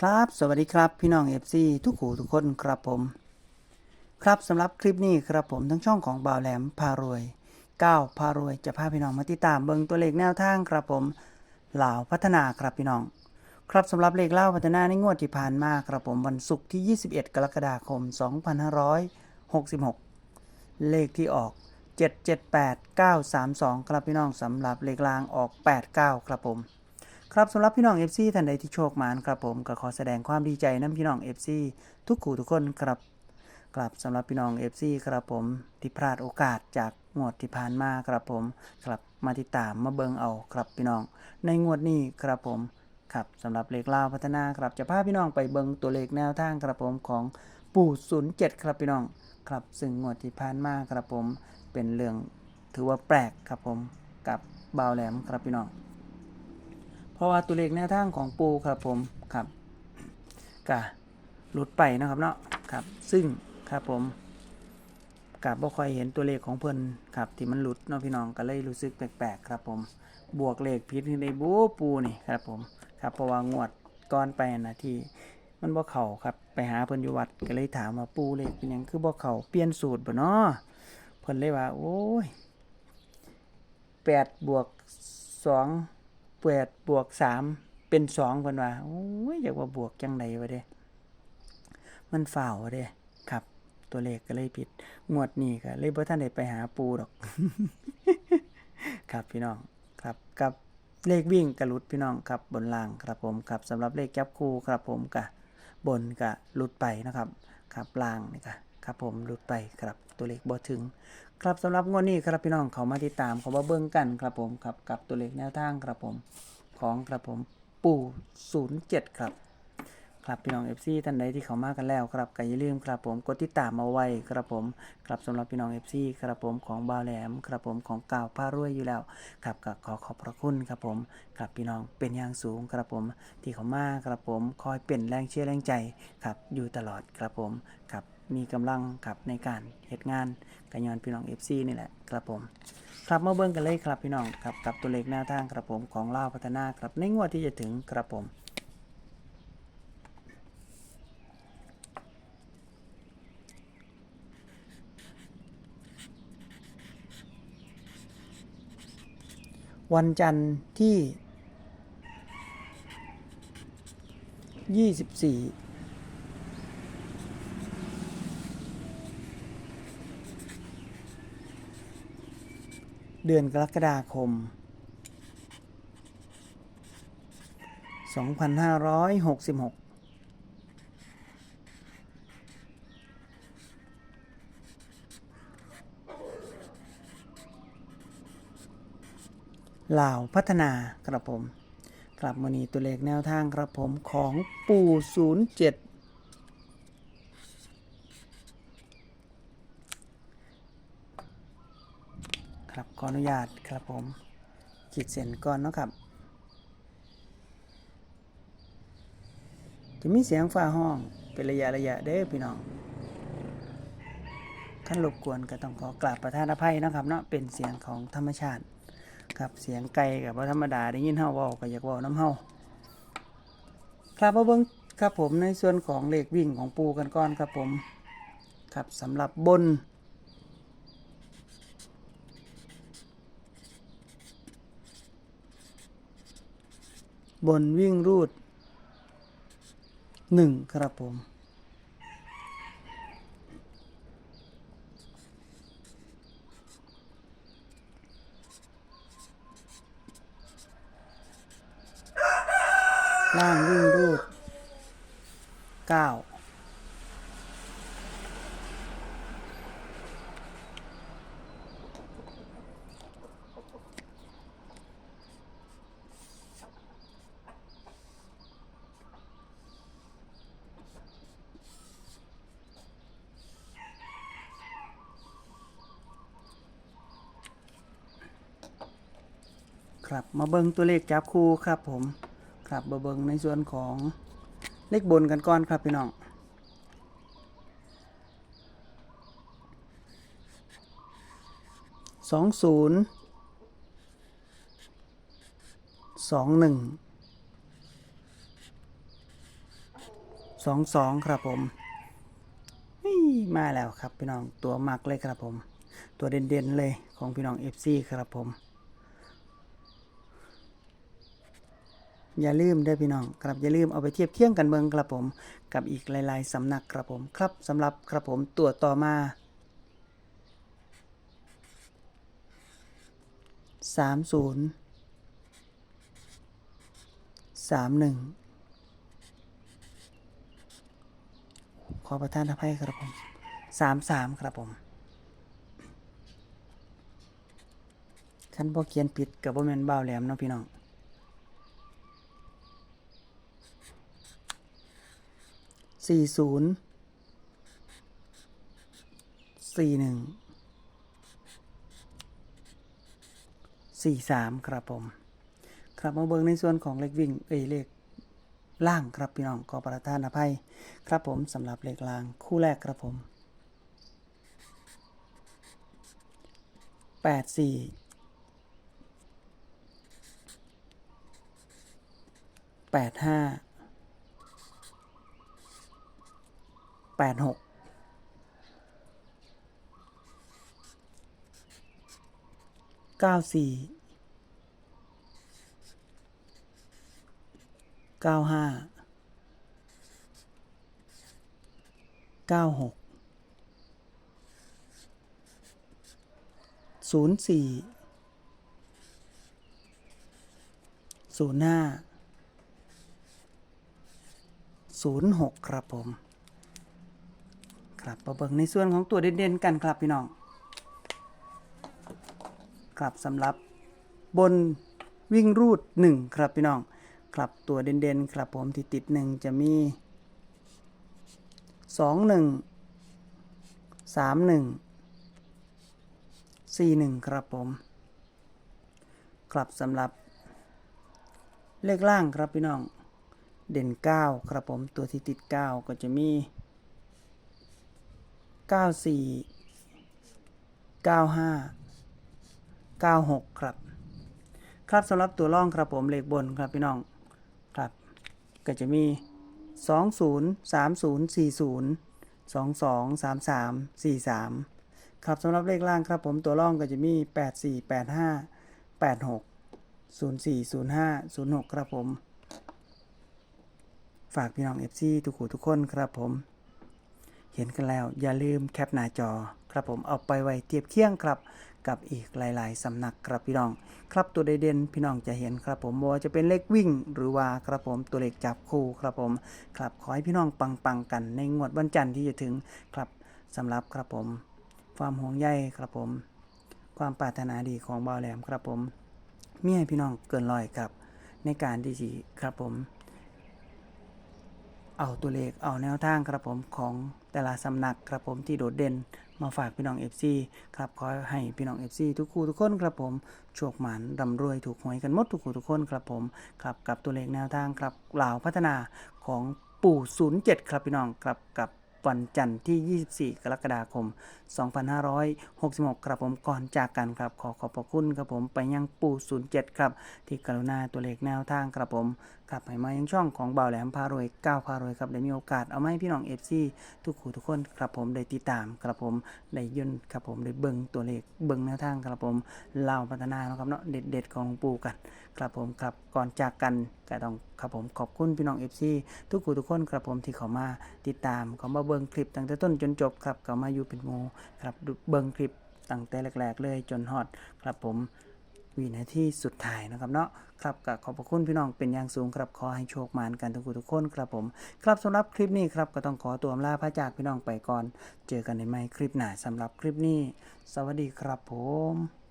ครับ สวัสดีครับ พี่น้อง FC ทุกหูทุกคนครับผม ครับสำหรับคลิปนี้ครับผมทั้งช่องของบ่าวแหลมพารวยก้าวพารวยจะพาพี่น้องมาติดตามเบิงตัวเลขแนวทางครับผมเหล่าพัฒนาครับพี่น้อง ครับสำหรับเลขเล่าพัฒนาในงวดที่ผ่านมาครับผมวันศุกร์ที่ 21 กรกฎาคม 2566 เลขที่ออก 778932 ครับพี่น้องสำหรับเลขลางออก 89 ครับผม ครับสำหรับพี่น้อง FC ท่านใดที่โชคมานครับผมก็ขอแสดงความดีใจน้ำพี่น้อง FC ทุกคู่ทุกคนครับครับสำหรับพี่น้อง FC ครับผมที่พลาดโอกาสจากงวดที่ผ่านมาครับผมครับมาติดตามมาเบิงเอาครับพี่น้อง ในงวดนี้ครับผมครับสำหรับเลขลาวพัฒนาครับจะพาพี่น้องไปเบิงตัวเลขแนวทางครับผมของปู่07ครับพี่น้องครับซึ่งงวดที่ผ่านมาครับผมเป็นเรื่องถือว่าแปลกครับผมกับบ่าวแหลมครับพี่น้อง เพราะว่าตัวเลขแนวทางของปูครับผมครับกะหลุดไปนะครับเนาะครับซึ่งครับผมกับบ่ค่อยเห็นตัวเลขของเพิ่นครับที่มันหลุดเนาะพี่น้องก็เลยรู้สึกแปลกๆครับผมบวกเลขผิดในบูปูนี่ครับผมครับเพราะว่างวดก่อนไปนะที่มันบ่เข่าครับไปหาเพิ่นอยู่วัดก็เลยถามว่าปูเลขเป็นหยังคือบ่เข่าเปลี่ยนสูตรบ่เนาะเพิ่นเลยว่าโอ้ยแปดบวกสอง แปดบวกสามเป็นสองคนว่าโอ้ยอยากว่าบวกจังไดวะเด้ มันฝ่าวะเด้ครับ ตัวเลขก็เลยผิดงวดนี้ก็เลยบ่ท่านได้ไปหาปูดอก ครับพี่น้องครับกับเลขวิ่งกระลุดพี่น้องครับบนล่างครับผมครับสำหรับเลขจับคู่ครับผมกะบนกะลุดไปนะครับ ครับล่างนี่กะ ครับผมลุดไปครับตัวเลขบ่ถึง ครับสำหรับงวดนี้ครับพี่น้องเขามาติดตามเขามาเบิ่งกันครับผมครับกับตัวเลขแนวทางครับผมของครับผมปู่07ครับครับพี่น้อง FC ท่านใดที่เขามากันแล้วครับก็อย่าลืมครับผมกดติดตามเอาไว้ครับผมครับสำหรับพี่น้อง FC ครับผมของบาวแหลมครับผมของก่าวผ้ารวยอยู่แล้วครับก็ขอขอบพระคุณครับผมครับพี่น้องเป็นอย่างสูงครับผมที่เขามาครับผมคอยเป็นแรงเชียร์แรงใจครับอยู่ตลอดครับผมครับ มีกำลังครับในการเหตุงานกันยอนพี่น้อง FC นี่แหละครับผม ครับมาเบิ่งกันเลยครับพี่น้องครับกับตัวเลขแนวทางครับผมของล่าวพัฒนาครับในงวดที่จะถึงครับผมวันจันทร์ที่ 24 เดือนกรกฎาคม 2566ลาวพัฒนาครับผม กลับมานีตัวเลขแนวทางครับผมของปู่07 ครับขออนุญาตครับผมขีดเส้นก่อนเนาะครับ จะมีเสียงฟ้าห้องเป็นระยะระยะเด้อพี่น้องท่านรบกวนก็ต้องขอกราบประทานอภัยนะครับเนาะเป็นเสียงของธรรมชาติครับเสียงไก่กับว่าธรรมดาได้ยินเฮาเว้าก็อยากเว้าน้ำเฮาครับมาเบิ่งครับผมในส่วนของเลขวิ่งของปูกันก่อนครับผมครับสำหรับบน บนวิ่งรูด 1 ครับผม ล่างวิ่งรูด 9 ครับมาเบิ่งตัวเลขจับคู่ครับผมครับมาเบิ่งในส่วนของเลขบนกันก่อนครับพี่น้องสองศูนย์สองหนึ่งสองสองครับผมนี่มาแล้วครับพี่น้องตัวมักเลยครับผม ตัวเด่นๆเลยของพี่น้อง FC ครับผม อย่าลืมเด้อพี่น้องครับอย่าลืมเอาไปเทียบเคียงกันเบิงครับผม กับอีกหลาย ๆสำนักครับผมครับสำหรับครับผมตัวต่อมาสามศูนย์สามหนึ่งขอประทานอภัยครับผมสามสามครับผมคันบ่เขียนผิดกับบ่แม่นบ่าแหลมเนาะพี่น้อง สี่ศูนย์สี่หนึ่งสี่สามครับผม ครับมาเบิ่งในส่วนของเลขวิ่งเอยเลขล่างครับพี่น้องขอประทานอภัย ครับผมสำหรับเลขล่างคู่แรกครับผมแปดสี่แปดห้า แปดหกเก้าสี่เก้าห้าเก้าหกศูนย์สี่ศูนย์ห้าศูนย์หกครับผม ครับมาเบิงในส่วนของตัวเด่นๆกันครับพี่น้องครับสำหรับบนวิ่งรูด 1 ครับพี่น้องครับตัวเด่นๆครับผมที่ติด 1 จะมี 2 1 3 1 4 1 ครับผมครับสำหรับ เลขล่างครับพี่น้องเด่น 9 ครับผมตัวที่ติด 9 ก็จะมี 94 95 96ครับ ครับสำหรับตัวร่องครับผมเลขบนครับพี่น้องครับ ก็จะมี20 30 40 22 33 43ครับสำหรับเลขล่างครับผมตัวร่องก็จะมี84 85 86 04 05 06ครับผม ฝากพี่น้อง FC ทุกคู่ทุกคนครับผม เห็นกันแล้วอย่าลืมแคปหน้าจอ ครับผมเอาไปไว้เทียบเคียงครับ กับอีกหลาย ๆ สำนักครับพี่น้อง ครับตัวเด่นๆพี่น้องจะเห็นครับผมว่าจะเป็นเลขวิ่งหรือว่าครับผมตัวเลขจับคู่ครับผมครับขอให้พี่น้องปังๆกันในงวดวันจันทร์ที่จะถึงครับสำหรับครับผม ความห่วงใยครับผม ความปรารถนาดีของบ่าวแหลมครับผมมีให้พี่น้องเกินร้อยครับ ในการที่สิครับผม เอาตัวเลขเอาแนวทางครับผมของแต่ละสำนักครับผมที่โดดเด่นมาฝากพี่น้อง FC ครับขอให้พี่น้อง FC ทุกคู่ทุกคนครับผมโชคหมานร่ำรวยถูกหวยกันหมดทุกคู่ทุกคนครับผมครับกับตัวเลขแนวทางครับเหล่าวพัฒนาของปู่ 07 ครับพี่น้องครับกับวันจันทร์ที่ 24 กรกฎาคม 2566 ครับผมก่อนจากกันครับ ขอขอบพระคุณครับผมไปยังปู่ 07 ครับ ที่กรุณาตัวเลขแนวทางครับผมกลับให้มายังช่องของเบาแหลมพารวยก้าวพารวยครับได้มีโอกาสเอามาให้พี่น้องเอฟซีทุกคู่ทุกคนครับผมได้ติดตามครับผมได้ย่นครับผมได้เบิ่งตัวเลขเบิ่งแนวทางครับผมเล่าพัฒนานะครับเนาะเด็ดเด็ดของปู่กันครับผมครับก่อนจากกันก็ต้องครับผมขอบคุณพี่น้องเอฟซีทุกคู่ทุกคนครับผมที่เขามาติดตามเขามาเบิ่งคลิปตั้งแต่ต้นจนจบครับเขามาอยู่เป็นโมครับเบิ่งคลิปตั้งแต่แรกๆเลยจนฮอดครับผม วินาทีสุดท้ายนะครับเนาะครับก็ขอบพระคุณพี่น้องเป็นอย่างสูงครับขอให้โชคมานกันทุกคนทุกคนครับผม ครับสำหรับคลิปนี้ครับก็ต้องขอตัวลาพระจากพี่น้องไปก่อน เจอกันในไม่คลิปหน้าสำหรับคลิปนี้ สวัสดีครับผม